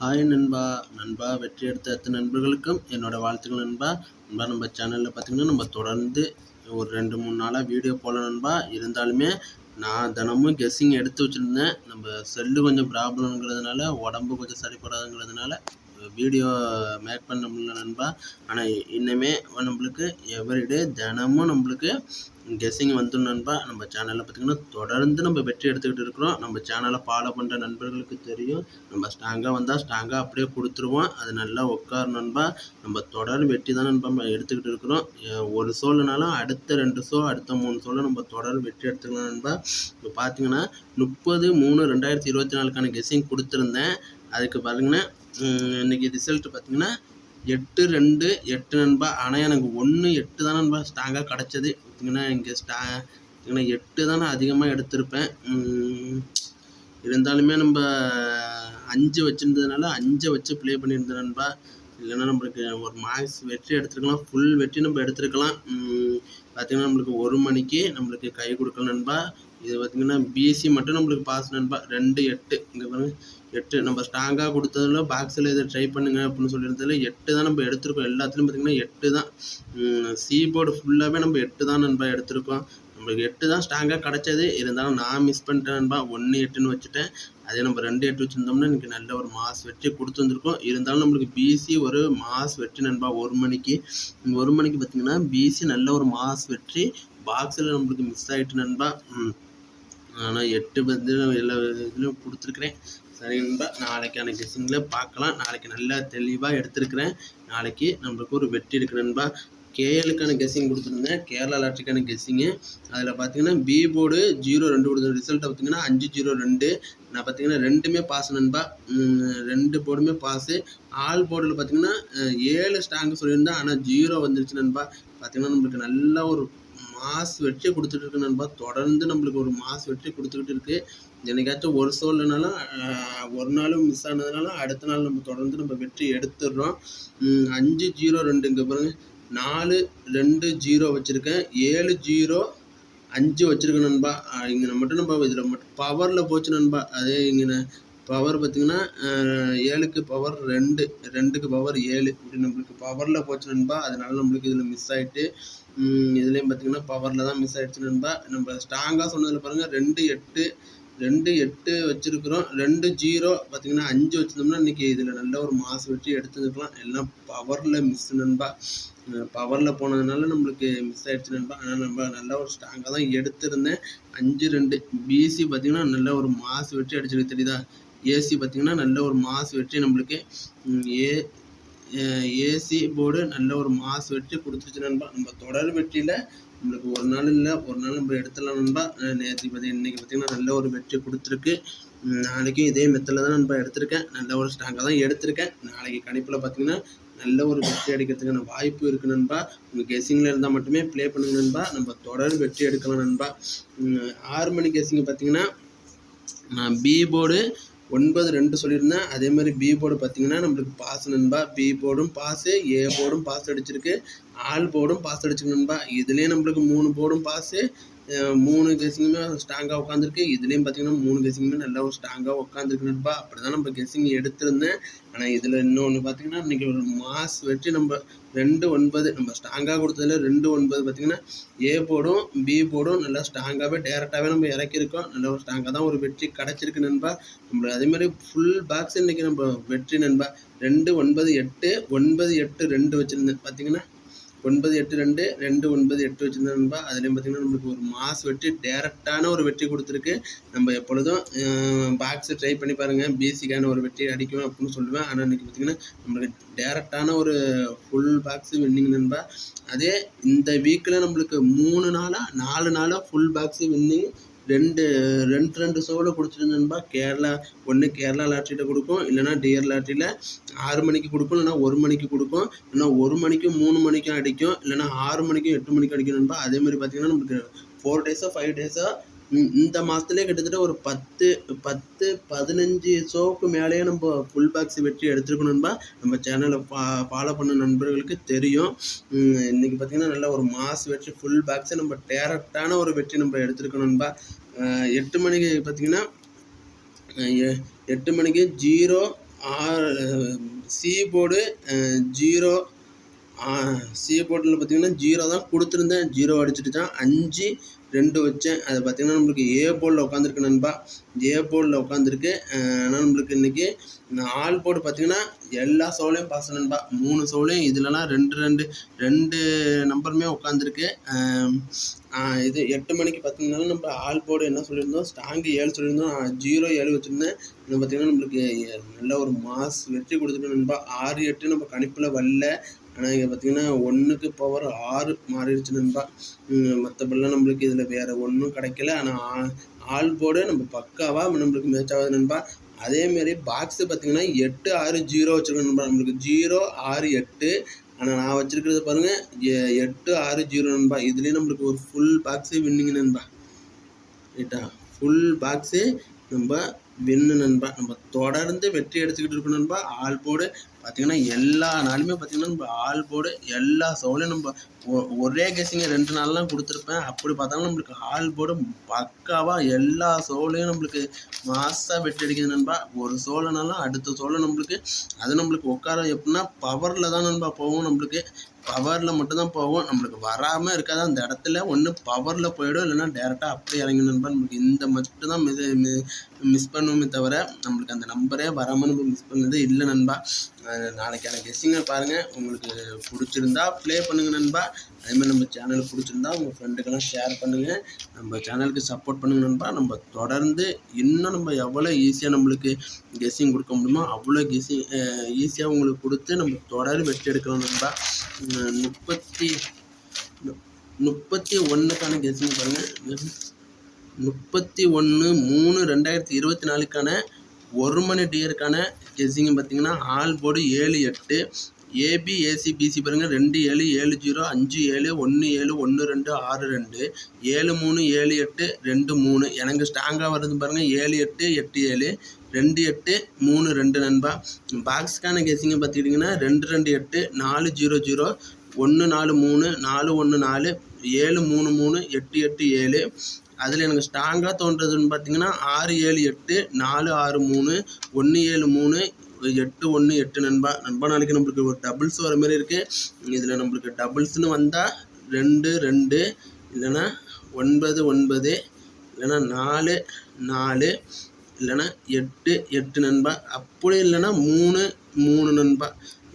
Hi நண்பா. நண்பா வெற்றி எடுத்த அத்தனை நண்பர்களுக்கும் என்னோடய வாழ்த்துக்கள் நண்பா. நண்பா நம்ம சேனலில் பார்த்தீங்கன்னா நம்ம தொடர்ந்து ஒரு ரெண்டு மூணு நாளாக வீடியோ போகல நண்பா. இருந்தாலுமே நான் தினமும் கெஸ்ஸிங் எடுத்து வச்சுருந்தேன். நம்ம செல்லு கொஞ்சம் ப்ராப்ளம்ங்கிறதுனால உடம்பு கொஞ்சம் சரிப்படாதுங்கிறதுனால வீடியோ மேக் பண்ண முடியல நண்பா. ஆனால் இன்னுமே நம்மளுக்கு எவ்ரிடே தினமும் நம்மளுக்கு கெஸ்ஸிங் வந்துடும் நண்பா. நம்ம சேனலில் பார்த்திங்கன்னா தொடர்ந்து நம்ம வெற்றி எடுத்துக்கிட்டு இருக்கிறோம். நம்ம சேனலை ஃபாலோ பண்ணுற நண்பர்களுக்கு தெரியும். நம்ம ஸ்ட்ராங்காக வந்தால் ஸ்ட்ராங்காக அப்படியே கொடுத்துருவோம். அது நல்லா உட்காரும் நண்பா. நம்ம தொடர் வெற்றி தான் நண்பா நம்ம எடுத்துக்கிட்டு இருக்கிறோம். ஒரு சோல்னாலும் அடுத்த ரெண்டு ஷோ அடுத்த மூணு ஷோவில் நம்ம தொடர் வெற்றி எடுத்துக்கலாம் நண்பா. இப்போ பார்த்தீங்கன்னா முப்பது மூணு ரெண்டாயிரத்தி இருபத்தி நாலுக்கான கெஸ்ஸிங் கொடுத்துருந்தேன். அதுக்கு பாருங்கன்னா இன்றைக்கி இன்னைக்கு ரிசல்ட் பார்த்தீங்கன்னா எட்டு ரெண்டு எட்டு நண்பா ஆனால் எனக்கு ஒன்று எட்டு தான் நண்பா ஸ்ட்ராங்காக கிடச்சது. பார்த்தீங்கன்னா இங்கே ஸ்டா பார்த்திங்கன்னா எட்டு தான் நான் அதிகமாக எடுத்திருப்பேன் இருந்தாலுமே நம்ம அஞ்சு வச்சுருந்ததுனால அஞ்சை வச்சு ப்ளே பண்ணியிருந்தேன் நண்பா. இல்லைன்னா நம்மளுக்கு ஒரு மார்க்ஸ் வெற்றி எடுத்துருக்கலாம். ஃபுல் வெற்றி நம்ம எடுத்துருக்கலாம். பார்த்திங்கன்னா நம்மளுக்கு ஒரு மணிக்கு நம்மளுக்கு கை கொடுக்கல நண்பா. இது பார்த்தீங்கன்னா பிஎஸ்சி மட்டும் நம்மளுக்கு பாஸ் நண்பா. ரெண்டு எட்டு. இங்கே பாருங்கள் எட்டு நம்ம ஸ்ட்ராங்காக கொடுத்ததுல பாக்ஸில் இதை ட்ரை பண்ணுங்கள் அப்படின்னு சொல்லியிருந்ததில் எட்டு தான் நம்ம எடுத்திருக்கோம். எல்லாத்துலேயும் பார்த்தீங்கன்னா எட்டு தான். சி போர்டு ஃபுல்லாகவே நம்ம எட்டு தான் நண்பா எடுத்திருக்கோம். நம்மளுக்கு எட்டு தான் ஸ்ட்ராங்காக கிடச்சது. இருந்தாலும் நான் மிஸ் பண்ணிட்டேன் நண்பா. ஒன்று எட்டுன்னு வச்சுட்டேன். அதே நம்ம ரெண்டு எட்டு வச்சுருந்தோம்னா எனக்கு நல்ல ஒரு மாஸ் வெற்றி கொடுத்து வந்திருக்கோம். இருந்தாலும் நம்மளுக்கு பிசி ஒரு மாஸ் வெற்றி நண்பா. ஒரு மணிக்கு ஒரு மணிக்கு பார்த்தீங்கன்னா பிசி நல்ல ஒரு மாஸ் வெற்றி. பாக்ஸில் நம்மளுக்கு மிஸ் ஆகிட்டு நண்பா. ஆனால் எட்டு பதிலும் எல்லா இதுலேயும் கொடுத்துருக்குறேன். சரி நண்பா நாளைக்கான கெஸ்ஸிங்கில் பார்க்கலாம். நாளைக்கு நல்லா தெளிவாக எடுத்திருக்கிறேன். நாளைக்கு நம்மளுக்கு ஒரு வெற்றி இருக்கு நண்பா. கேஎலுக்கான கெஸ்ஸிங் கொடுத்துருந்தேன். கேரளா லாட்ரிக்கான கெஸ்ஸிங்கு அதில் பார்த்தீங்கன்னா பி போர்டு ஜீரோ ரெண்டு கொடுத்துருந்தேன். ரிசல்ட்டை பார்த்தீங்கன்னா அஞ்சு ஜீரோ ரெண்டு. நான் பார்த்தீங்கன்னா ரெண்டுமே பாஸ் நண்பா. ரெண்டு போர்டுமே பாஸு ஆல் போர்டில் பார்த்தீங்கன்னா ஏழு ஸ்ட்ராங்கு சொல்லியிருந்தேன். ஆனால் ஜீரோ வந்துருச்சு நண்பா. பார்த்தீங்கன்னா நம்மளுக்கு நல்ல ஒரு மாஸ் வெற்றி கொடுத்துட்டு இருக்கு நண்பா. தொடர்ந்து நம்மளுக்கு ஒரு மாஸ் வெற்றி கொடுத்துக்கிட்டு இருக்கு என்னைக்காச்சும் ஒரு சோல்னாலும் ஒரு நாளும் மிஸ் ஆனதுனால அடுத்த நாள் நம்ம தொடர்ந்து நம்ம வெற்றி எடுத்துடுறோம். அஞ்சு ஜீரோ ரெண்டு இங்கே பாருங்க. நாலு ரெண்டு ஜீரோ வச்சுருக்கேன். ஏழு ஜீரோ அஞ்சு வச்சுருக்கேன் நண்பா. இங்கே மட்டும் நம்ம இதில் மட்டும் பவரில் போச்சு நண்பா. அதே இங்கே பவர் பார்த்தீங்கன்னா ஏழுக்கு பவர் ரெண்டு ரெண்டுக்கு பவர் ஏழு இப்படி நம்மளுக்கு பவரில் போச்சு நண்பா அதனால நம்மளுக்கு இதில் மிஸ் ஆகிட்டு இதுலேயும் பார்த்தீங்கன்னா பவரில் தான் மிஸ் ஆகிடுச்சு நண்பா. நம்ம ஸ்ட்ராங்காக சொன்னதில் பாருங்கள் ரெண்டு எட்டு ரெண்டு எட்டு வச்சுருக்குறோம் ரெண்டு ஜீரோ பார்த்திங்கன்னா அஞ்சு வச்சுருந்தோம்னா இன்றைக்கி இதில் நல்ல ஒரு மாசு வெற்றி எடுத்துருக்கலாம் எல்லாம் பவரில் மிஸ் நண்பா. பவரில் போனதுனால நம்மளுக்கு மிஸ் ஆகிடுச்சு நண்பா. ஆனால் நம்ம நல்ல ஒரு ஸ்ட்ராங்காக தான் எடுத்திருந்தேன். அஞ்சு ரெண்டு பிசி பார்த்திங்கன்னா நல்ல ஒரு மாசு வெற்றி அடிச்சிருக்கு தெரியுதா? ஏசி பார்த்தீங்கன்னா நல்ல ஒரு மாசு வெற்றி நம்மளுக்கு. ஏ ஏசி போர்டு நல்ல ஒரு மாஸ் வெற்றி கொடுத்துருச்சு நண்பா. நம்ம தொடர் வெற்றியில் நம்மளுக்கு ஒரு நாள் இல்லை ஒரு நாள் நம்ம எடுத்துடலாம் நண்பா. நேற்று பார்த்தி இன்றைக்கி பார்த்தீங்கன்னா நல்ல ஒரு வெற்றி கொடுத்துருக்கு. நாளைக்கும் இதே மெத்தில் தான் நண்பா எடுத்திருக்கேன். நல்ல ஒரு ஸ்ட்ராங்காக தான் எடுத்திருக்கேன். நாளைக்கு கணிப்பில் பார்த்தீங்கன்னா நல்ல ஒரு வெற்றி அடிக்கிறதுக்கான வாய்ப்பு இருக்குது நண்பா. உங்கள் கெஸிங்கில் இருந்தால் மட்டுமே ப்ளே பண்ணுங்க நண்பா. நம்ம தொடர் வெற்றி எடுக்கலாம் நண்பா. ஆறு மணி கெஸ்ஸிங் பார்த்தீங்கன்னா நான் பி போர்டு ஒன்பது ரெண்டு சொல்லியிருந்தேன். அதே மாதிரி பி போர்டு பார்த்தீங்கன்னா நம்மளுக்கு பாஸ் நண்பா. பி போர்டும் பாஸு ஏ போர்டும் பாஸ் அடிச்சிருக்கு. ஆல் போர்டும் பாஸ் அடிச்சிருக்கு நண்பா. இதுலேயே நம்மளுக்கு மூணு போர்டும் பாஸு மூணு கெஸ்ஸிங்குமே ஸ்ட்ராங்காக உட்காந்துருக்கு இதுலேயும் பார்த்தீங்கன்னா மூணு கெஸ்ஸிங்குமே நல்லா ஒரு ஸ்ட்ராங்காக உட்காந்துருக்கு நண்பா. அப்படி தான் நம்ம கெஸ்ஸிங் எடுத்திருந்தேன். ஆனால் இதில் இன்னொன்று பார்த்தீங்கன்னா இன்றைக்கி ஒரு மாஸ் வெற்றி நம்ம ரெண்டு ஒன்பது நம்ம ஸ்ட்ராங்காக கொடுத்ததுல ரெண்டு ஒன்பது பார்த்தீங்கன்னா ஏ போடும் பி போடும் நல்லா ஸ்ட்ராங்காகவே டேரெக்டாகவே நம்ம இறக்கியிருக்கோம். நல்ல ஒரு ஸ்ட்ராங்காக தான் ஒரு வெற்றி கிடச்சிருக்கு நண்பா. நம்மளுக்கு அதே மாதிரி ஃபுல் பாக்ஸ் இன்றைக்கி நம்ம வெற்றி நண்பா. ரெண்டு ஒன்பது எட்டு ஒன்பது எட்டு ரெண்டு வச்சுருந்தேன். பார்த்தீங்கன்னா ஒன்பது எட்டு ரெண்டு ரெண்டு ஒன்பது எட்டு வச்சுருந்தேன் நண்பா. அதுலேயும் பார்த்தீங்கன்னா நம்மளுக்கு ஒரு மாஸ் வெற்றி டேரெக்டான ஒரு வெற்றி கொடுத்துருக்கு. நம்ம எப்பொழுதும் பாக்ஸு ட்ரை பண்ணி பாருங்கள் பேசிக்கான ஒரு வெற்றி அடிக்கும் அப்படின்னு சொல்லுவேன். ஆனால் இன்றைக்கி பார்த்தீங்கன்னா நம்மளுக்கு டேரெக்டான ஒரு ஃபுல் பாக்ஸ் வின்னிங் நண்பா. அதே இந்த வீக்கில் நம்மளுக்கு மூணு நாளாக நாலு நாளாக ஃபுல் பாக்ஸு வின்னிங் ரெண்டு ரெண்டு ரெண்டு ஷோவில் கொடுத்துருந்தேன்பா கேரளா ஒன்று கேரளா லாட்ரியில் கொடுக்கும். இல்லைன்னா டிஆர் லாட்ரியில் ஆறு மணிக்கு கொடுக்கும். இல்லைன்னா ஒரு மணிக்கு கொடுக்கும். இல்லைன்னா ஒரு மணிக்கும் மூணு மணிக்கும் அடிக்கும். இல்லைன்னா ஆறு மணிக்கும் எட்டு மணிக்கும் அடிக்கணும்பா அதேமாதிரி அதே மாதிரி பார்த்தீங்கன்னா நம்மளுக்கு ஃபோர் டேஸோ ஃபைவ் டேஸோ இந்த மாதத்துலேயே கிட்டத்தட்ட ஒரு பத்து பத்து பதினஞ்சு ஷோவுக்கு மேலேயே நம்ம ஃபுல் பாக்ஸ் வெற்றி எடுத்துருக்கோம் நண்பா. நம்ம சேனலை ஃபா ஃபாலோ பண்ண நண்பர்களுக்கு தெரியும். இன்றைக்கி பார்த்திங்கன்னா பார்த்தீங்கன்னா நல்ல ஒரு மாஸ் வெற்றி ஃபுல் பாக்ஸை நம்ம டேரக்டான ஒரு வெற்றி நம்ம எடுத்துருக்கோம் நண்பா. எட்டு மணிக்கு பார்த்தீங்கன்னா எ- எட்டு மணிக்கு ஜீரோ ஆறு சி போர்டு ஜீரோ சி போர்டில் பார்த்தீங்கன்னா ஜீரோ தான் கொடுத்துருந்தேன். ஜீரோ அடிச்சுட்டு தான் அஞ்சு ரெண்டு வச்சேன். அது பார்த்தீங்கன்னா நம்மளுக்கு ஏ போர்டில் உட்காந்துருக்கு நண்பா. ஏ போர்டில் உட்காந்துருக்கு ஆனால் நம்மளுக்கு இன்றைக்கி ஆல் போர்டு பார்த்தீங்கன்னா எல்லா சோலையும் பாஸ் நண்பா. மூணு சோலையும் இதுலலாம் ரெண்டு ரெண்டு ரெண்டு நம்பருமே உட்காந்துருக்கு இது எட்டு மணிக்கு பார்த்தீங்கன்னா நம்ம ஆல் போர்டு என்ன சொல்லியிருந்தோம்? ஸ்ட்ராங்கு ஏழு சொல்லியிருந்தோம். ஜீரோ ஏழு வச்சுருந்தேன். இது பார்த்திங்கன்னா நம்மளுக்கு நல்ல ஒரு மாஸ் வெற்றி கொடுத்துருக்கு நண்பா. ஆறு எட்டு நம்ம கணிப்பில் வரல. ஆனால் இங்கே பார்த்தீங்கன்னா ஒன்றுக்கு பவர் ஆறு மாறிடுச்சு நண்பா. மற்றபடிலாம் நம்மளுக்கு இதில் வேறு ஒன்றும் கிடைக்கல. ஆனால் ஆல் போர்டு நம்ம பக்காவாக நம்மளுக்கு மேட்ச் ஆகுது நண்பா. அதேமாரி பாக்ஸு பார்த்தீங்கன்னா எட்டு ஆறு ஜீரோ வச்சுருக்கோம் நண்பா. நம்மளுக்கு ஜீரோ ஆறு எட்டு. ஆனால் நான் வச்சுருக்கிறது பாருங்கள் எட்டு ஆறு ஜீரோ நண்பா. இதுலேயும் நம்மளுக்கு ஒரு ஃபுல் பாக்ஸு வின்னிங் நண்பா. ரைட்டா ஃபுல் பாக்ஸு நம்ம வின்னு நண்பா. நம்ம தொடர்ந்து வெற்றி எடுத்துக்கிட்டு இருக்கணும் நண்பா. ஆல் போர்டு பார்த்திங்கன்னா எல்லா நாளுமே பார்த்திங்கன்னா நம்ம ஆல் போர்டு எல்லா சோலையும் நம்ம ஒரே கேசிங்க ரெண்டு நாள்லாம் கொடுத்துருப்பேன். அப்படி பார்த்தாலும் நம்மளுக்கு ஆல் போர்டு பக்காவாக எல்லா சோலையும் நம்மளுக்கு மாசாக வெட்டி அடிக்குது நண்பா. ஒரு சோலைனாலும் அடுத்த சோலை நம்மளுக்கு அது நம்மளுக்கு உட்கார எப்படின்னா பவரில் தான் நண்பா போகும் நம்மளுக்கு. பவரில் மட்டும்தான் போகும். நம்மளுக்கு வராமல் இருக்காது. அந்த இடத்துல ஒன்று பவரில் போயிடும். இல்லைன்னா டேரெக்டாக அப்படியே இறங்கி நண்பா நம்மளுக்கு இந்த மட்டும் தான் மிஸ் பண்ணுவோமே தவிர நம்மளுக்கு அந்த நம்பரே வராமல் நம்ம மிஸ் பண்ணது இல்லை நண்பா. நாளைக்கான கெஸ்ஸிங்கை பாருங்கள் உங்களுக்கு பிடிச்சிருந்தா ப்ளே பண்ணுங்கள் நண்பா. அதேமாதிரி நம்ம சேனல் பிடிச்சிருந்தா உங்கள் ஃப்ரெண்டுக்கெல்லாம் ஷேர் பண்ணுங்கள் நம்ம சேனலுக்கு சப்போர்ட் பண்ணுங்கள் நண்பா. நம்ம தொடர்ந்து இன்னும் நம்ம எவ்வளோ ஈஸியாக நம்மளுக்கு கெஸ்ஸிங் கொடுக்க முடியுமோ அவ்வளோ கெஸ்ஸிங் ஈஸியாக உங்களுக்கு கொடுத்து நம்ம தொடர் வெற்றி எடுக்கணும் நண்பா. முப்பத்தி முப்பத்தி ஒன்றுக்கான கெஸ்ஸிங் பாருங்கள் முப்பத்தி ஒன்று மூணு ரெண்டாயிரத்தி இருபத்தி நாலுக்கான ஒரு மணி டியருக்கான கெஸ்ஸிங்கு பார்த்தீங்கன்னா ஆல் போர்டு ஏழு எட்டு ஏபி ஏசி பிசி பாருங்கள் ரெண்டு ஏழு ஏழு ஜீரோ அஞ்சு ஏழு ஒன்று ஏழு ஒன்று ரெண்டு ஆறு ரெண்டு ஏழு மூணு ஏழு எட்டு ரெண்டு மூணு. எனக்கு ஸ்ட்ராங்காக வருது பாருங்கள் ஏழு எட்டு எட்டு ஏழு ரெண்டு எட்டு மூணு ரெண்டு நண்பா. பாக்ஸ்க்கான கேசிங்க பார்த்துக்கிட்டிங்கன்னா ரெண்டு ரெண்டு எட்டு நாலு ஜீரோ ஜீரோ ஒன்று நாலு மூணு நாலு ஒன்று நாலு ஏழு மூணு மூணு எட்டு எட்டு ஏழு. அதில் எனக்கு ஸ்ட்ராங்காக தோன்றதுன்னு பார்த்தீங்கன்னா ஆறு ஏழு எட்டு நாலு ஆறு மூணு ஒன்று ஏழு மூணு எட்டு ஒன்று எட்டு நண்பா நண்பா நாளைக்கு நம்மளுக்கு ஒரு டபுள்ஸ் வர மாதிரி இருக்குது இதில் நம்மளுக்கு டபுள்ஸ்னு வந்தால் ரெண்டு ரெண்டு இல்லைன்னா ஒன்பது ஒன்பது இல்லைன்னா நாலு நாலு இல்லைன்னா எட்டு எட்டு நண்பா. அப்படி இல்லைன்னா மூணு மூணு நண்பா.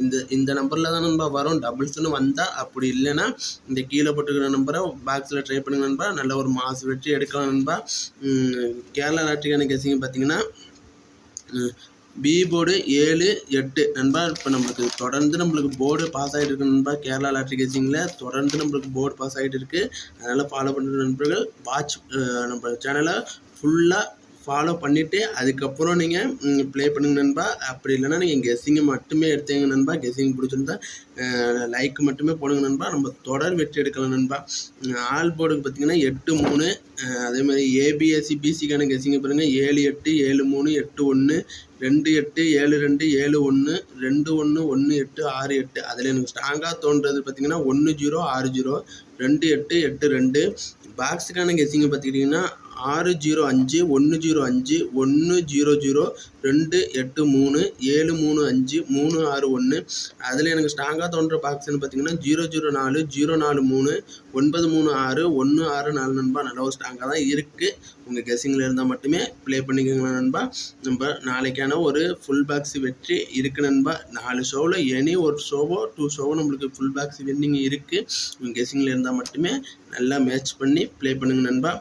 இந்த இந்த நம்பரில் தான் நண்பா வரும். டபுள்ஸ்னு வந்தால் அப்படி இல்லைன்னா இந்த கீழே போட்டுக்கிற நம்பரை பாக்ஸில் ட்ரை பண்ணுங்க நண்பா. நல்ல ஒரு மாசு வெற்றி எடுக்கலாம் நண்பா. கேரளா லாட்ரிக்கான கேசிங்க பார்த்தீங்கன்னா பி போர்டு ஏழு எட்டு. நண்பா இப்போ நம்மளுக்கு தொடர்ந்து நம்மளுக்கு போர்டு பாஸ் ஆகிட்டு இருக்கு நண்பா. கேரளா லாட்ரி கேசிங்கில் தொடர்ந்து நம்மளுக்கு போர்டு பாஸ் ஆகிட்டு இருக்குது அதனால் ஃபாலோ பண்ணுற நண்பர்கள். வாட்ச் நம்ம சேனலை ஃபுல்லாக ஃபாலோ பண்ணிவிட்டு அதுக்கப்புறம் நீங்கள் ப்ளே பண்ணுங்க நண்பா. அப்படி இல்லைன்னா நீங்கள் கெஸ்ஸிங்கை மட்டுமே எடுத்தீங்க நண்பா. கெஸ்ஸிங் பிடிச்சிருந்தா லைக் மட்டுமே போடுங்க நண்பா. நம்ம தொடர் வெற்றி எடுக்கலாம் நண்பா. ஆல் போர்டுக்கு பார்த்தீங்கன்னா எட்டு மூணு. அதே மாதிரி ஏபிஎஸ்சி பிசிக்கான கெஸ்ஸிங்கை பாருங்கள் ஏழு எட்டு ஏழு மூணு எட்டு ஒன்று ரெண்டு எட்டு ஏழு ரெண்டு ஏழு ஒன்று ரெண்டு ஒன்று ஒன்று எட்டு ஆறு எட்டு. அதில் எனக்கு ஸ்ட்ராங்காக தோன்றது பார்த்தீங்கன்னா ஒன்று ஜீரோ ஆறு ஜீரோ ரெண்டு எட்டு எட்டு ரெண்டு. பாக்ஸுக்கான கெஸ்ஸிங்கை பார்த்துக்கிட்டிங்கன்னா ஆறு ஜீரோ அஞ்சு ஒன்று ஜீரோ அஞ்சு ஒன்று ஜீரோ ஜீரோ ரெண்டு எட்டு மூணு ஏழு மூணு அஞ்சு மூணு ஆறு ஒன்று. அதில் எனக்கு ஸ்ட்ராங்காக தோன்ற பாக்ஸ்னு பார்த்தீங்கன்னா ஜீரோ ஜீரோ நாலு ஜீரோ நாலு மூணு ஒன்பது மூணு ஆறு ஒன்று ஆறு நாலு நண்பா. நல்ல ஒரு ஸ்ட்ராங்காக தான் இருக்குது உங்கள் கெஸ்ஸிங்கில் இருந்தால் மட்டுமே ப்ளே பண்ணிக்கோங்க நண்பா. நம்ம நாளைக்கான ஒரு ஃபுல் பாக்ஸ் வெற்றி இருக்குது நண்பா. நாலு ஷோவில் எனி ஒரு ஷோவோ டூ ஷோவோ நம்மளுக்கு ஃபுல் பாக்ஸ் வின்னிங் இருக்குது உங்கள் கெஸிங்கில் இருந்தால் மட்டுமே நல்லா மேட்ச் பண்ணி ப்ளே பண்ணுங்கள் நண்பா.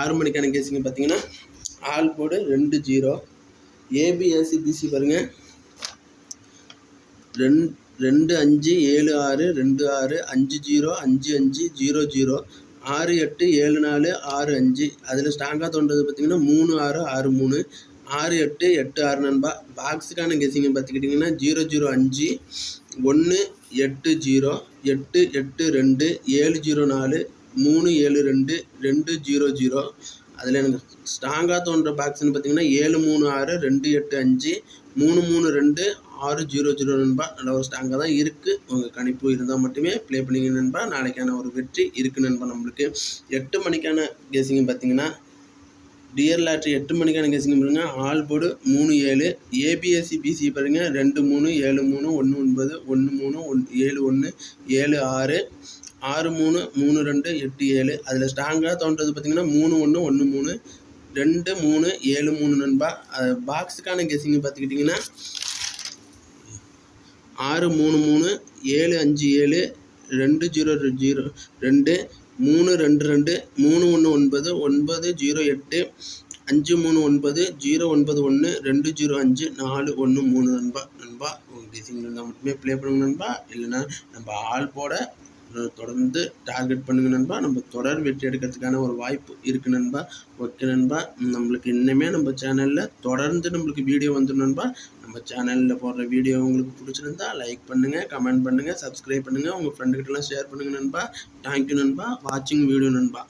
ஆறு மணிக்கான கேஸுங்க பார்த்தீங்கன்னா. ஆல் போர்டு ரெண்டு ஜீரோ. ஏபிஎஸ்சி பிசி பாருங்கள் ரெண் ரெண்டு அஞ்சு ஏழு ஆறு ரெண்டு ஆறு அஞ்சு ஜீரோ அஞ்சு அஞ்சு ஜீரோ ஜீரோ. ஆறு எட்டு ஏழு நாலு ஆறு அஞ்சு. அதில் ஸ்ட்ராங்காக தோன்றது பார்த்தீங்கன்னா மூணு ஆறு ஆறு மூணு. ஆறு எட்டு எட்டு ஆறு நண்பா. பாக்ஸுக்கான கெஸிங்கை பார்த்துக்கிட்டிங்கன்னா ஜீரோ ஜீரோ அஞ்சு ஒன்று எட்டு ஜீரோ எட்டு எட்டு ரெண்டு ஏழு ஜீரோ நாலு மூணு ஏழு ரெண்டு ரெண்டு ஜீரோ ஜீரோ. அதில் எனக்கு ஸ்ட்ராங்காக தோன்ற பாக்ஸ்னு பார்த்தீங்கன்னா ஏழு மூணு ஆறு ரெண்டு எட்டு அஞ்சு மூணு மூணு ரெண்டு ஆறு ஜீரோ ஜீரோ நண்பா. நல்ல ஒரு ஸ்ட்ராங்காக தான் இருக்குது உங்கள் கணிப்பு இருந்தால் மட்டுமே ப்ளே பண்ணிங்க நண்பா. நாளைக்கான ஒரு வெற்றி இருக்குது நண்பா நம்மளுக்கு. எட்டு மணிக்கான கேசிங்க பார்த்தீங்கன்னா டியர் லாட்ரி எட்டு மணிக்கான கெஸிங் பாருங்க. ஆல் போர்டு மூணு ஏழு. ஏபிஎஸ்சி பிசி பாருங்கள் ரெண்டு மூணு ஏழு மூணு ஒன்று ஒன்பது ஒன்று மூணு ஒன் ஏழு ஒன்று ஏழு ஆறு. ஆறு மூணு மூணு ரெண்டு எட்டு ஏழு. அதில் ஸ்ட்ராங்காக தோன்றது பார்த்தீங்கன்னா மூணு ஒன்று ஒன்று மூணு ரெண்டு மூணு ஏழு மூணு நண்பா. பாக்ஸுக்கான கெஸிங் பார்த்துக்கிட்டிங்கன்னா ஆறு மூணு மூணு ஏழு அஞ்சு ஏழு ரெண்டு ஜீரோ ஜீரோ ரெண்டு மூணு ரெண்டு ரெண்டு மூணு ஒன்று ஒன்பது ஒன்பது ஜீரோ எட்டு அஞ்சு மூணு ஒன்பது ஜீரோ ஒன்பது ஒன்று ரெண்டு ஜீரோ அஞ்சு நாலு ஒன்று மூணு நண்பா. நண்பா உங்கள் கெஸிங் இருந்தால் மட்டுமே ப்ளே பண்ணுங்க நண்பா. இல்லைன்னா நம்ம ஆள் போட தொடர்ந்து டார்கெட் பண்ணுங்க நண்பா. நம்ம தொடர் வெற்றி எடுக்கிறதுக்கான ஒரு வாய்ப்பு இருக்குது நண்பா. ஓகே நண்பா. நம்மளுக்கு இன்னுமே நம்ம சேனலில் தொடர்ந்து நம்மளுக்கு வீடியோ வந்துடும் நண்பா. நம்ம சேனலில் போடுற வீடியோ உங்களுக்கு பிடிச்சிருந்தா லைக் பண்ணுங்கள் கமெண்ட் பண்ணுங்கள் சப்ஸ்கிரைப் பண்ணுங்கள் உங்கள் ஃப்ரெண்டுக்கிட்டலாம் ஷேர் பண்ணுங்கள் நண்பா. தேங்க்யூ நண்பா. வாட்சிங் வீடியோ நண்பா.